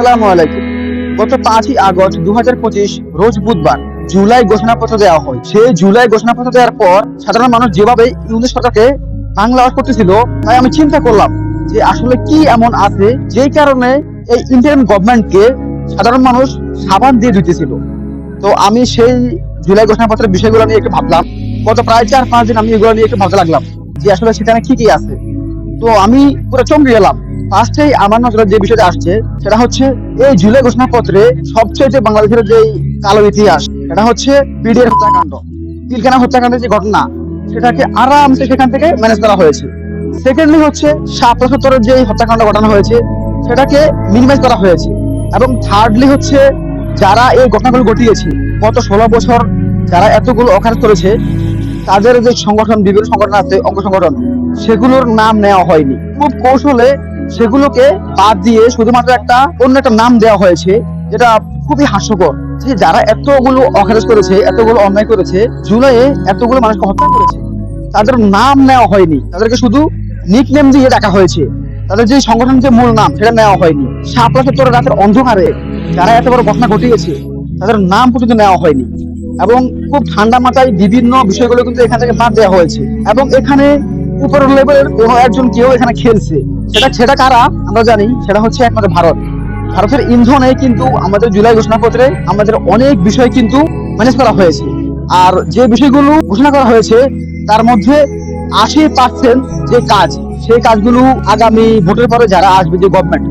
আসসালামু আলাইকুম। গত পাঁচই আগস্ট দু হাজার পঁচিশ, রোজ বুধবার জুলাই ঘোষণাপত্র দেওয়া হয়। সেই জুলাই ঘোষণাপত্র দেওয়ার পর সাধারণ মানুষ যেভাবে ইউনিট সরকারকে বাংলা আওয়াজ করতেছিল, তাই আমি চিন্তা করলাম যে আসলে কি এমন আছে যেই কারণে এই ইন্ডিয়ান গভর্নমেন্টকে সাধারণ মানুষ সাবান দিয়ে দিতেছিল। তো আমি সেই জুলাই ঘোষণাপত্রের বিষয়গুলো নিয়ে একটু ভাবলাম। গত প্রায় চার পাঁচ দিন আমি এগুলো নিয়ে একটু ভাবতে লাগলাম যে আসলে সেখানে কি কি আছে। তো আমি পুরো চমকে গেলাম। ফার্স্টেই আমার নজরে যে বিষয়টা আসছে, সেটা হচ্ছে এই জুলাই ঘোষণাপত্রে সবচেয়ে বাংলাদেশের যে কালো ইতিহাস, সেটা হচ্ছে হত্যাকাণ্ড। হত্যাকাণ্ডের যে ঘটনা, সেটাকে আরামসে সেখান থেকে ম্যানেজ করা হয়েছে। সেকেন্ডলি হচ্ছে শাপলা সত্তরের যে হত্যাকাণ্ড হয়েছে, সেটাকে মিনিমাইজ করা হয়েছে। এবং থার্ডলি হচ্ছে যারা এই ঘটনাগুলো ঘটিয়েছে, গত ষোলো বছর যারা এতগুলো অকাজ করেছে, তাদের যে সংগঠন, বিভিন্ন সংগঠন আছে, অঙ্গ সংগঠন, সেগুলোর নাম নেওয়া হয়নি। খুব কৌশলে সেগুলোকে বাদ দিয়ে শুধুমাত্র একটা অন্য একটা নাম দেওয়া হয়েছে, যেটা খুবই হাস্যকর। যে যারা এতগুলো অকাজ করেছে, এতগুলো অন্যায় করেছে জুলাইয়ে এতগুলো মানুষকে হত্যা করেছে, তাদের নাম নেওয়া হয়নি। তাদেরকে শুধু নিক নেম দিয়ে ডাকা হয়েছে। তাদের যে সংগঠনের যে মূল নাম, সেটা নেওয়া হয়নি। শাপলা সত্তরের রাতের অন্ধকারে যারা এত বড় ঘটনা ঘটিয়েছে, তাদের নাম পর্যন্ত নেওয়া হয়নি। এবং খুব ঠান্ডা মাথায় বিভিন্ন বিষয়গুলো কিন্তু এখান থেকে বাদ দেওয়া হয়েছে। এবং এখানে উপর লেভেলের একজন কেউ এখানে খেলছে। সেটা সেটা কারা? আমরা জানি সেটা হচ্ছে একমাত্র ভারত। ভারতের ইন্ধনে কিন্তু আমাদের জুলাই ঘোষণাপত্রে আমাদের অনেক বিষয় কিন্তু ম্যানেজ করা হয়েছে। আর যে বিষয়গুলো ঘোষণা করা হয়েছে তার মধ্যে আশি পার্সেন্ট যে কাজ সেই কাজগুলো আগামী ভোটের পরে যারা আসবে যে গভর্নমেন্ট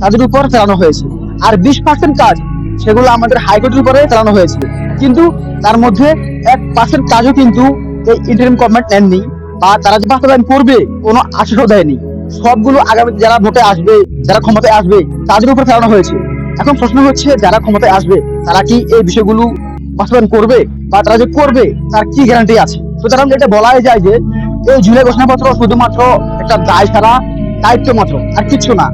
তাদের উপর চালানো হয়েছে। আর বিশ পার্সেন্ট কাজ সেগুলো আমাদের হাইকোর্টের উপরে চালানো হয়েছে। কিন্তু তার মধ্যে এক পার্সেন্ট কাজও কিন্তু এই ইন্টারিম গভর্নমেন্ট নেননি। বা তারা যে বাস্তবায়ন করবে, কোনো আশ্বাসও দেয়নি। সবগুলো আগামী যারা ভোটে আসবে, যারা ক্ষমতায় আসবে, তাদের উপর চালানো হয়েছে। এখন প্রশ্ন হচ্ছে, যারা ক্ষমতায় আসবে, তারা কি এই বিষয়গুলো বাস্তবায়ন করবে বা তারা যে করবে, তার কি গ্যারান্টি আছে? সুতরাং এটা বলাই যায় যে, এই জুলাই ঘোষণাপত্র শুধুমাত্র একটা দায় সারা দায়িত্ব মাত্র, আর কিছু না।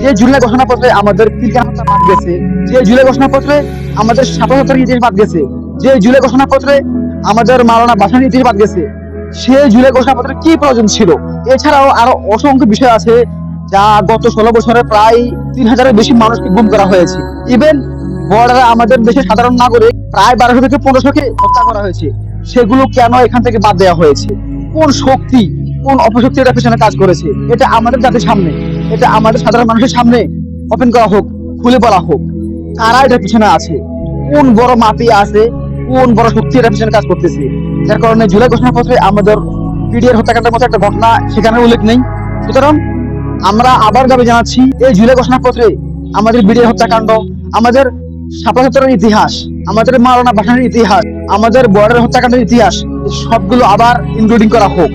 যে জুলাই ঘোষণাপত্রে আমাদের হত্যা বাদ গেছে, যে জুলাই ঘোষণাপত্রে আমাদের স্বাধীনতার ইতিহাস বাদ গেছে, যে জুলাই ঘোষণাপত্রে আমাদের মালানা বাসানির ইতিহাস বাদ গেছে সে জুলাই ঘোষণাপত্রের কি প্রয়োজন ছিল? এছাড়াও আরও অসংখ্য বিষয় আছে যা গত ষোলো বছরে প্রায় তিন হাজারের বেশি মানুষকে গুম করা হয়েছে। ইভেন বর্ডারে আমাদের দেশের সাধারণ নাগরিক প্রায় বারোশো থেকে পনেরোশোকে হত্যা করা হয়েছে। সেগুলো কেন এখান থেকে বাদ দেওয়া হয়েছে? কোন শক্তি, কোন অপশক্তি এটা পেছনে কাজ করেছে? এটা আমাদের জাতির সামনে, এটা আমাদের সাধারণ মানুষের সামনে ওপেন করা হোক, খুলে বলা হোক, কারা এটার পিছনে আছে? কোন বড় মাফি আছে? কোন বড় শক্তি এটার পিছনে কাজ করতেছে? যার কারণে জুলাই ঘোষণাপত্রে আমাদের পিডিআর হত্যাকাণ্ডের মতো একটা ঘটনা সেখানে উল্লেখ নেই। সুতরাং আমরা আবার দাবি জানাচ্ছি, এই জুলাই ঘোষণাপত্রে আমাদের বিডিআর হত্যাকাণ্ড, আমাদের সাপাসত্তরের ইতিহাস, আমাদের মারানা বাসানের ইতিহাস, আমাদের বর্ডার হত্যাকাণ্ডের ইতিহাস, সবগুলো আবার ইনক্লুডিং করা হোক।